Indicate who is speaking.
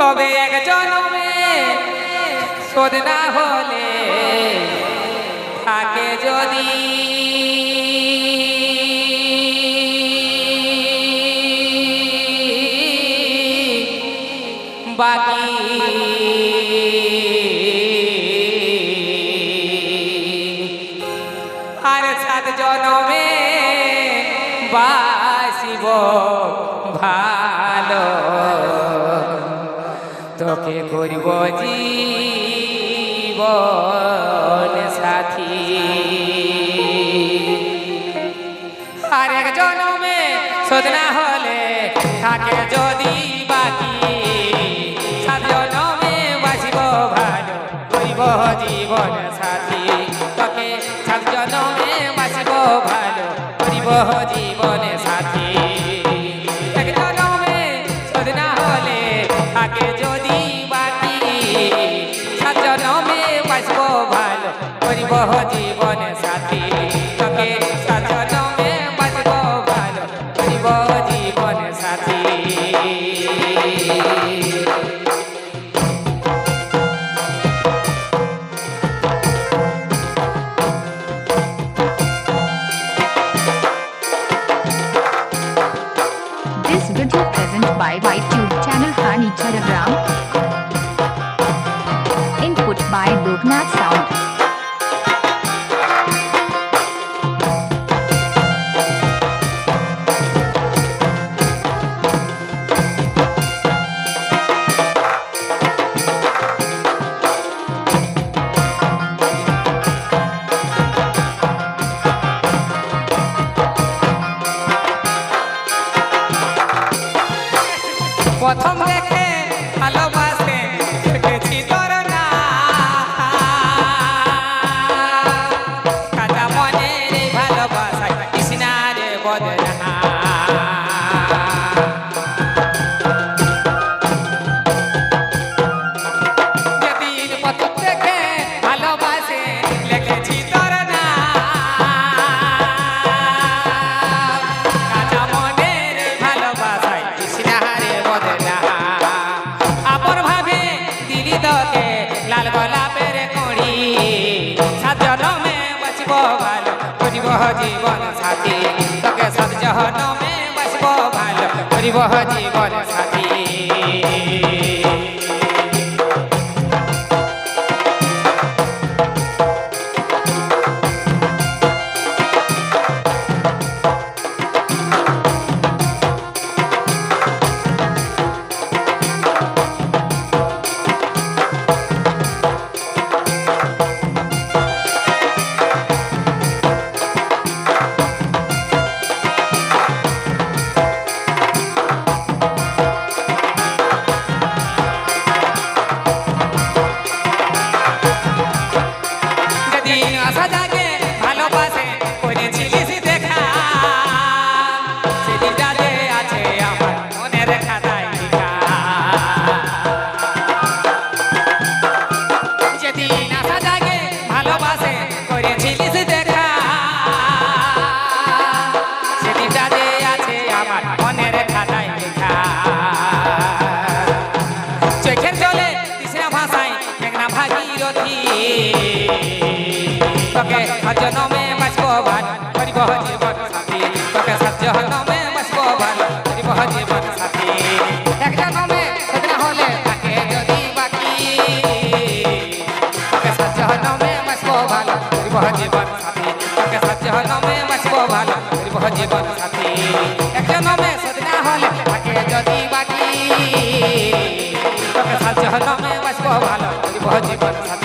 Speaker 1: তবে এক জন্মে? শোধ না হলে থাকে যদি। বাকি আর সাত জনমে বাসিব ভালো। তোকে করিব জীবন সাথী। আর এক জনমে শোধ না হলে থাকে যদি বাকি। সাত জনমে বাঁচিব ভালো, করিব জীবন সাথী। তোকে সাত জনমে বাঁচিব ভালো, করিব জীবন সাথী। ভালো করিব জীবন সাথী তোকে সাত জনমে বাঁচব ভালো করিব জীবন সাথী
Speaker 2: This video present by YouTube channel Hani Telegram. Input by Loknath Sound.
Speaker 1: প্রথম দেখে ভালোবাসে দেখেছি সাত জনমে বাঁচব ভালো করিব জীবন সাথী তোকে সাত জনমে বাঁচব ভালো করিব জীবন সাথী জাগে ভালোবাসে করেছিলিস দেখা। সেদিনটাতে আছে আমার মনের খাতায় লেখা যেদিন আশা জাগে ভালোবাসে করেছিলিস দেখা। সেদিনটাতে আছে আমার মনের খাতায় লেখা চোখের জলে তৃষ্ণা ভাষায় মেঘনা ভাগীরথী। তোকে সজনমে বাঁচবো ভাত, করিব জীবন সাথী। তোকে সজনমে বাঁচবো ভাত, করিব জীবন সাথী। এক জনমে সজনা হলে থাকে যদি বাকি তোকে সজনমে বাঁচবো ভাত, করিব জীবন সাথী। তোকে সজনমে বাঁচবো ভাত, করিব জীবন সাথী। এক জনমে সজনা হলে থাকে যদি বাকি তোকে সজনমে বাঁচবো ভাত, করিব জীবন সাথী।